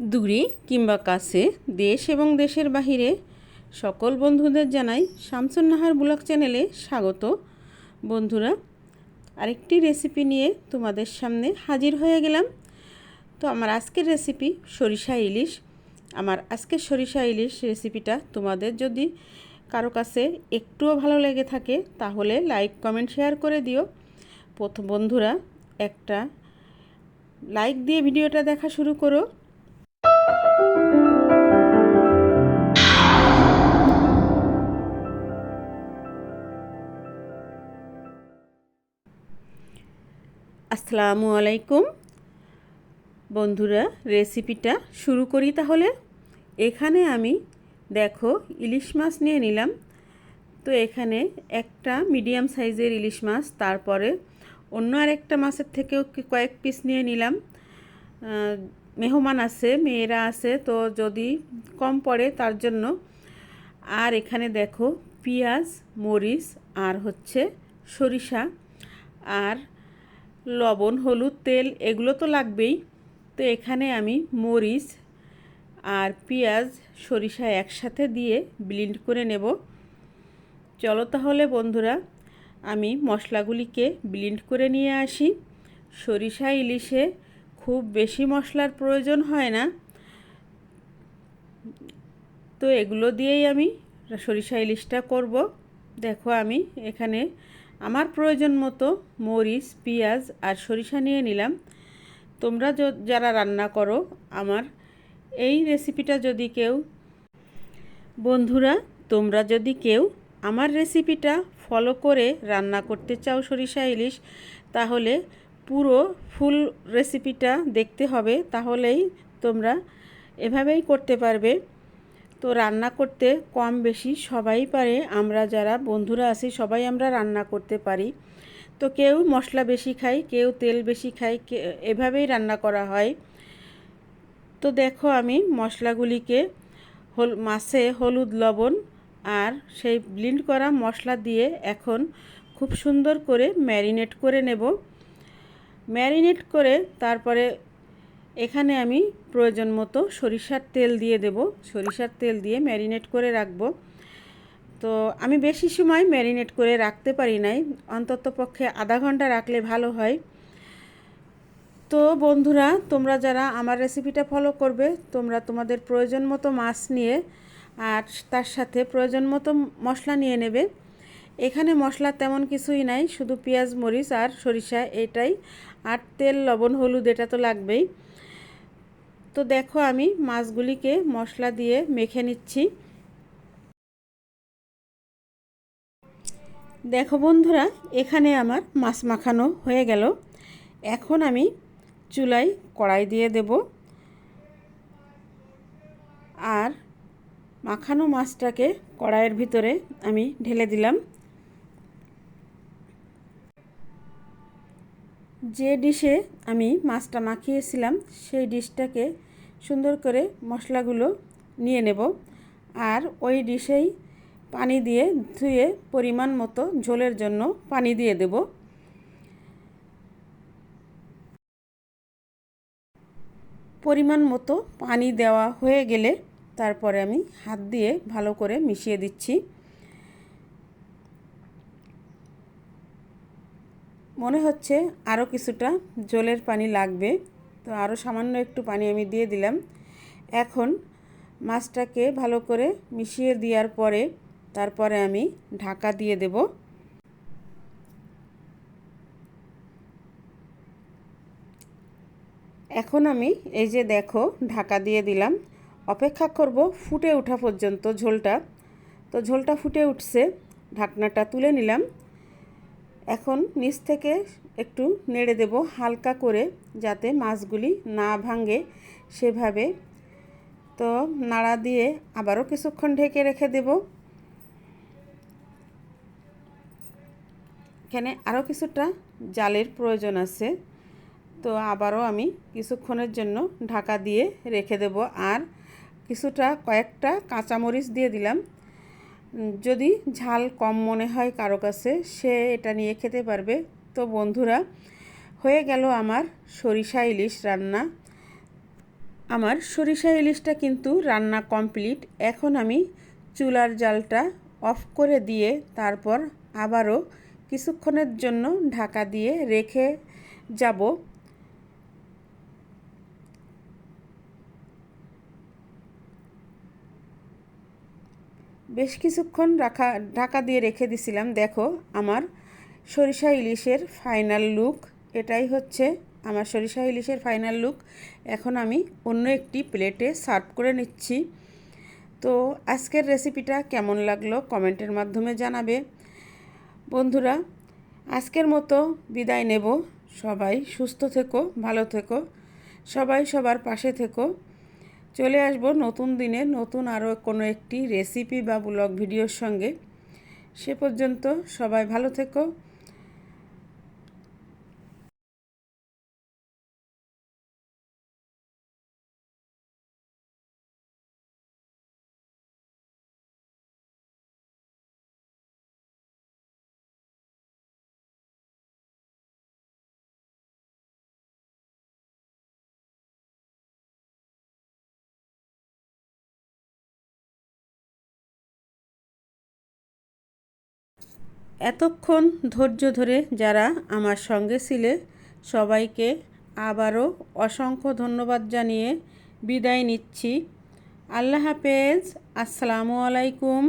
দূরে কিংবা কাছে দেশ এবং দেশের বাহিরে সকল বন্ধুদের জানাই শামসুন নাহার ব্লগ চ্যানেলে স্বাগত। বন্ধুরা, আরেকটি রেসিপি নিয়ে তোমাদের সামনে হাজির হয়ে গেলাম। তো আমার আজকের রেসিপি সরিষা ইলিশ। আমার আজকের সরিষা ইলিশ রেসিপিটা তোমাদের যদি কারও কাছে একটুও ভালো লেগে থাকে, তাহলে লাইক কমেন্ট শেয়ার করে দিও। প্রথম বন্ধুরা, একটা লাইক দিয়ে ভিডিওটা দেখা শুরু করো। আসসালামু আলাইকুম। বন্ধুরা, রেসিপিটা শুরু করি তাহলে। এখানে আমি, দেখো, ইলিশ মাছ নিয়ে নিলাম। তো এখানে একটা মিডিয়াম সাইজের ইলিশ মাছ, তারপরে অন্য আরেকটা মাছের থেকেও কয়েক পিস নিয়ে নিলাম। মেহমান আছে, মেয়েরা আছে, তো যদি কম পড়ে তার জন্য। আর এখানে দেখো, পেঁয়াজ, মরিচ, আর হচ্ছে সরিষা। আর লবণ, হলুদ, তেল, এগুলো তো লাগবেই। তো এখানে আমি মরিচ আর পেঁয়াজ, সরিষা একসাথে দিয়ে ব্লিন্ড করে নেব। চলো তাহলে বন্ধুরা, আমি মশলাগুলিকে ব্লিন্ড করে নিয়ে আসি। সরিষা, ইলিশে খুব বেশি মশলার প্রয়োজন হয় না। তো এগুলো দিয়েই আমি সরিষা, ইলিশটা করব। দেখো আমি এখানে আমার প্রয়োজন মতো মরিচ, পেঁয়াজ আর সরিষা নিয়ে নিলাম। তোমরা যারা রান্না করো, আমার এই রেসিপিটা যদি কেউ, বন্ধুরা, তোমরা যদি কেউ আমার রেসিপিটা ফলো করে রান্না করতে চাও সরিষা ইলিশ, তাহলে পুরো ফুল রেসিপিটা দেখতে হবে। তাহলেই তোমরা এভাবেই করতে পারবে। তো রান্না করতে কম বেশি সবাই পারে। আমরা যারা বন্ধুরা আছি, সবাই আমরা রান্না করতে পারি। তো কেউ মশলা বেশি খায়, কেউ তেল বেশি খায় এভাবেই রান্না করা হয়। তো দেখো আমি মশলাগুলিকে হল, মাছে হলুদ, লবণ আর সেই ব্লিন্ড করা মশলা দিয়ে এখন খুব সুন্দর করে ম্যারিনেট করে নেব। ম্যারিনেট করে তারপরে এখানে আমি প্রয়োজন মতো সরিষার তেল দিয়ে দেব। সরিষার তেল দিয়ে ম্যারিনেট করে রাখব। তো আমি বেশি সময় ম্যারিনেট করে রাখতে পারি নাই। অন্তত পক্ষে আধা ঘণ্টা রাখলে ভালো হয়। তো বন্ধুরা, তোমরা যারা আমার রেসিপিটা ফলো করবে, তোমরা তোমাদের প্রয়োজন মতো মাছ নিয়ে আর তার সাথে প্রয়োজন মতো মশলা নিয়ে নেবে। এখানে মশলা তেমন কিছুই নাই, শুধু পেঁয়াজ, মরিচ আর সরিষা এটাই। আর তেল, লবণ, হলুদ, এটা তো লাগবেই। তো দেখো আমি মাছগুলিকে মশলা দিয়ে মেখে নিচ্ছি। দেখো বন্ধুরা, এখানে আমার মাছ মাখানো হয়ে গেল। এখন আমি চুলায় কড়াই দিয়ে দেব। আর মাখানো মাছটাকে কড়াইয়ের ভিতরে আমি ঢেলে দিলাম। যে ডিশে আমি মাছটা মাখিয়েছিলাম, সেই ডিশটাকে সুন্দর করে মশলাগুলো নিয়ে নেব আর ওই ডিশেই পানি দিয়ে ধুয়ে পরিমাণ মতো ঝোলের জন্য পানি দিয়ে দেব। পরিমাণ মতো পানি দেওয়া হয়ে গেলে তারপরে আমি হাত দিয়ে ভালো করে মিশিয়ে দিচ্ছি। মনে হচ্ছে আরও কিছুটা জলের পানি লাগবে। তো আরও সামান্য একটু পানি আমি দিয়ে দিলাম। এখন মাছটাকে ভালো করে মিশিয়ে দেওয়ার পরে তারপরে আমি ঢাকা দিয়ে দেব। এখন আমি এই যে দেখো ঢাকা দিয়ে দিলাম। অপেক্ষা করব ফুটে ওঠা পর্যন্ত ঝোলটা। তো ঝোলটা ফুটে উঠছে। ঢাকনাটা তুলে নিলাম। এখন নিচ থেকে একটু নেড়ে দেব হালকা করে যাতে মাছগুলি না ভাঙে সেভাবে। তো নাড়া দিয়ে আবারও কিছুক্ষণ ঢেকে রেখে দেব। এখানে আরও কিছুটা জালের প্রয়োজন আছে। তো আবারও আমি কিছুক্ষণের জন্য ঢাকা দিয়ে রেখে দেব। আর কিছুটা কয়েকটা কাঁচামরিচ দিয়ে দিলাম। যদি ঝাল কম মনে হয় কারও কাছে, সে এটা নিয়ে খেতে পারবে। তো বন্ধুরা, হয়ে গেল আমার সরিষা ইলিশ রান্না। আমার সরিষা ইলিশটা কিন্তু রান্না কমপ্লিট। এখন আমি চুলার জালটা অফ করে দিয়ে তারপর আবারও কিছুক্ষণের জন্য ঢাকা দিয়ে রেখে যাব। বেশ কিছুক্ষণ রাখা, ঢাকা দিয়ে রেখে দিছিলাম। দেখো, আমার সরিষা ইলিশের ফাইনাল লুক এটাই হচ্ছে আমার সরিষা ইলিশের ফাইনাল লুক এখন আমি অন্য একটি প্লেটে সার্ভ করে নিচ্ছি। তো আজকের রেসিপিটা কেমন লাগল কমেন্টের মাধ্যমে জানাবে। বন্ধুরা, আজকের মতো বিদায় নেব। সবাই সুস্থ থেকো, ভালো থেকো। সবাই সবার পাশে থেকো। চলে আসব নতুন দিনে, নতুন আরও কোনো একটি রেসিপি বা ব্লগ ভিডিওর সঙ্গে। সে পর্যন্ত সবাই ভালো থেকো। এতক্ষণ ধৈর্য ধরে যারা আমার সঙ্গে ছিলে, সবাইকে আবারও অসংখ্য ধন্যবাদ জানিয়ে বিদায় নিচ্ছি। আল্লাহ হাফেজ। আসসালামু আলাইকুম।